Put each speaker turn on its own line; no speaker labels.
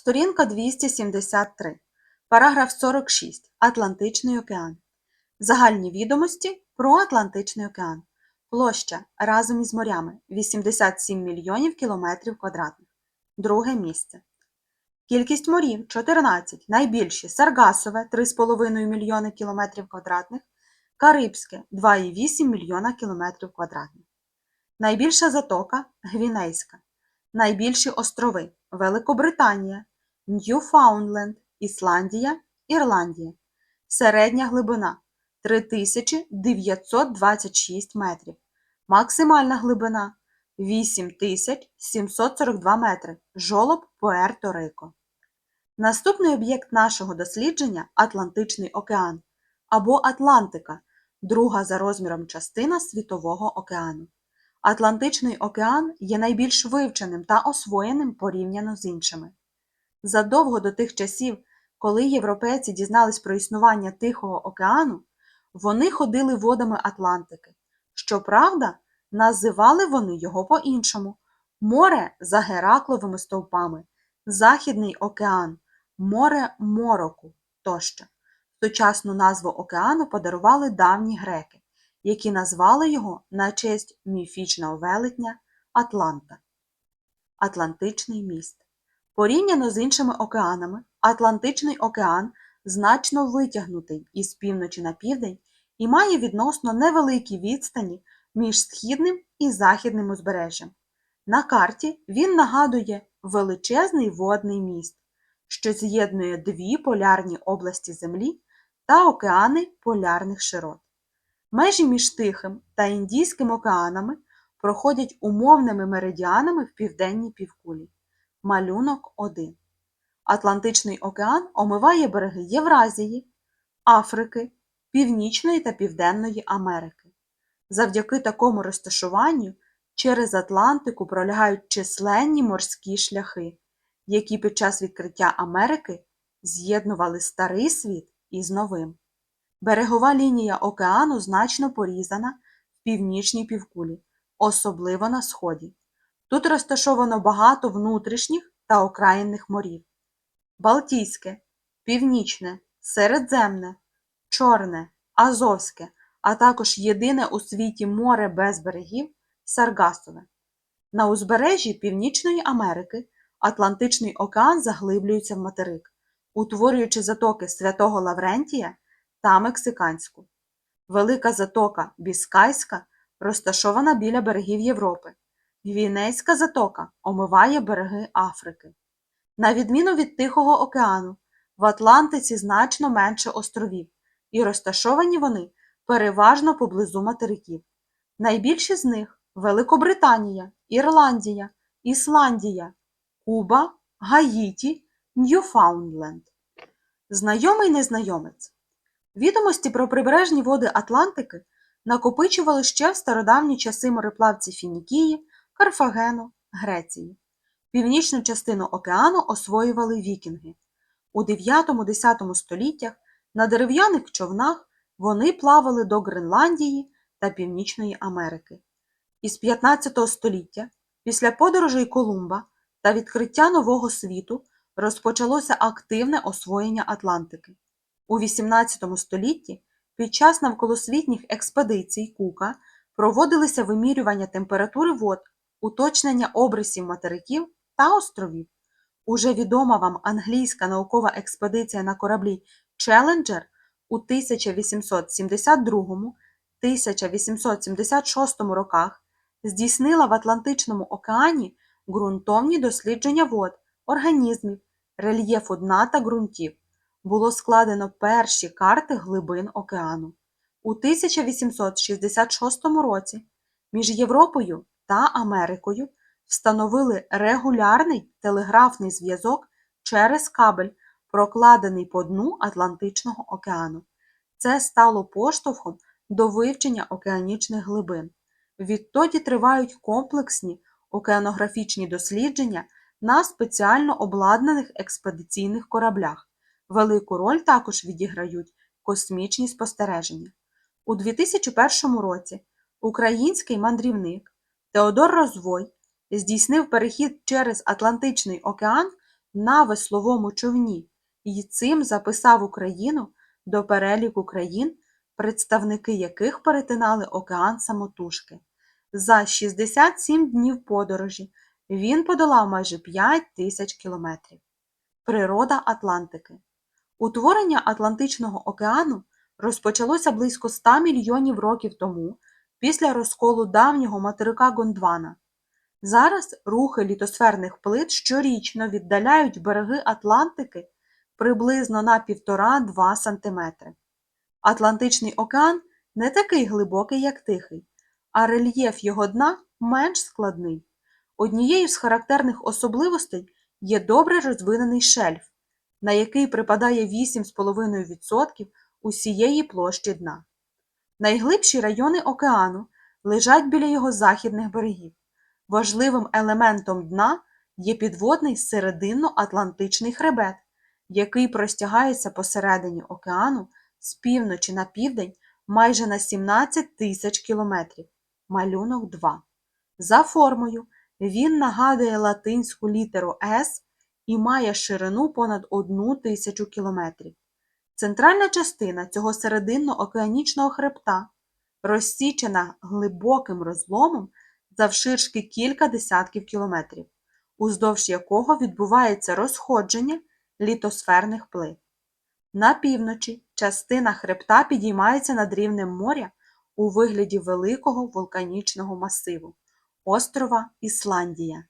Сторінка 273. Параграф 46. Атлантичний океан. Загальні відомості про Атлантичний океан. Площа разом із морями 87 мільйонів кілометрів квадратних. Друге місце. Кількість морів 14. Найбільші Саргасове 3,5 мільйони кілометрів квадратних, Карибське 2,8 мільйона кілометрів квадратних. Найбільша затока Гвінейська. Найбільші острови Великобританія, Ньюфаундленд, Ісландія, Ірландія. Середня глибина 3926 метрів. Максимальна глибина 8742 метри. Жолоб Пуерто-Рико. Наступний об'єкт нашого дослідження Атлантичний океан або Атлантика, друга за розміром частина Світового океану. Атлантичний океан є найбільш вивченим та освоєним порівняно з іншими. Задовго до тих часів, коли європейці дізнались про існування Тихого океану, вони ходили водами Атлантики. Щоправда, називали вони його по-іншому море за Геракловими стовпами, Західний океан, море Мороку тощо. Сучасну назву океану подарували давні греки, які назвали його на честь міфічного велетня Атланта. Атлантичний міст. Порівняно з іншими океанами, Атлантичний океан значно витягнутий із півночі на південь і має відносно невеликі відстані між східним і західним узбережжям. На карті він нагадує величезний водний міст, що з'єднує дві полярні області Землі та океани полярних широт. Межі між Тихим та Індійським океанами проходять умовними меридіанами в південній півкулі. Малюнок 1. Атлантичний океан омиває береги Євразії, Африки, Північної та Південної Америки. Завдяки такому розташуванню через Атлантику пролягають численні морські шляхи, які під час відкриття Америки з'єднували старий світ із новим. Берегова лінія океану значно порізана в північній півкулі, особливо на сході. Тут розташовано багато внутрішніх та окраїнних морів. Балтійське, Північне, Середземне, Чорне, Азовське, а також єдине у світі море без берегів Саргасове. На узбережжі Північної Америки Атлантичний океан заглиблюється в материк, утворюючи затоки Святого Лаврентія та Мексиканську. Велика затока Біскайська розташована біля берегів Європи. Гвінейська затока омиває береги Африки. На відміну від Тихого океану, в Атлантиці значно менше островів, і розташовані вони переважно поблизу материків. Найбільші з них Великобританія, Ірландія, Ісландія, Куба, Гаїті, Ньюфаундленд. Знайомий незнайомець. Відомості про прибережні води Атлантики накопичували ще в стародавні часи мореплавці Фінікії, Карфагену, Греції. Північну частину океану освоювали вікінги. У 9-10 століттях на дерев'яних човнах вони плавали до Гренландії та Північної Америки. Із 15 століття, після подорожей Колумба та відкриття Нового світу, розпочалося активне освоєння Атлантики. У 18 столітті під час навколосвітніх експедицій Кука проводилися вимірювання температури вод, уточнення обрисів материків та островів. Уже відома вам англійська наукова експедиція на кораблі Челленджер у 1872-1876 роках здійснила в Атлантичному океані ґрунтовні дослідження вод, організмів, рельєфу дна та ґрунтів. Було складено перші карти глибин океану. У 1866 році між Європою та Америкою встановили регулярний телеграфний зв'язок через кабель, прокладений по дну Атлантичного океану. Це стало поштовхом до вивчення океанічних глибин. Відтоді тривають комплексні океанографічні дослідження на спеціально обладнаних експедиційних кораблях. Велику роль також відіграють космічні спостереження. У 2001 році український мандрівник Теодор Розвой здійснив перехід через Атлантичний океан на весловому човні і цим записав Україну до переліку країн, представники яких перетинали океан самотужки. За 67 днів подорожі він подолав майже 5 тисяч кілометрів. Природа Атлантики Утворення Атлантичного океану розпочалося близько 100 мільйонів років тому після розколу давнього материка Гондвана. Зараз рухи літосферних плит щорічно віддаляють береги Атлантики приблизно на 1,5-2 см. Атлантичний океан не такий глибокий, як Тихий, а рельєф його дна менш складний. Однією з характерних особливостей є добре розвинений шельф, на який припадає 8,5% усієї площі дна. Найглибші райони океану лежать біля його західних берегів. Важливим елементом дна є підводний серединно-атлантичний хребет, який простягається посередині океану з півночі на південь майже на 17 тисяч кілометрів. Малюнок 2. За формою він нагадує латинську літеру С і має ширину понад 1 тисячу кілометрів. Центральна частина цього серединно-океанічного хребта розсічена глибоким розломом завширшки кілька десятків кілометрів, уздовж якого відбувається розходження літосферних плит. На півночі частина хребта підіймається над рівнем моря у вигляді великого вулканічного масиву острова Ісландія.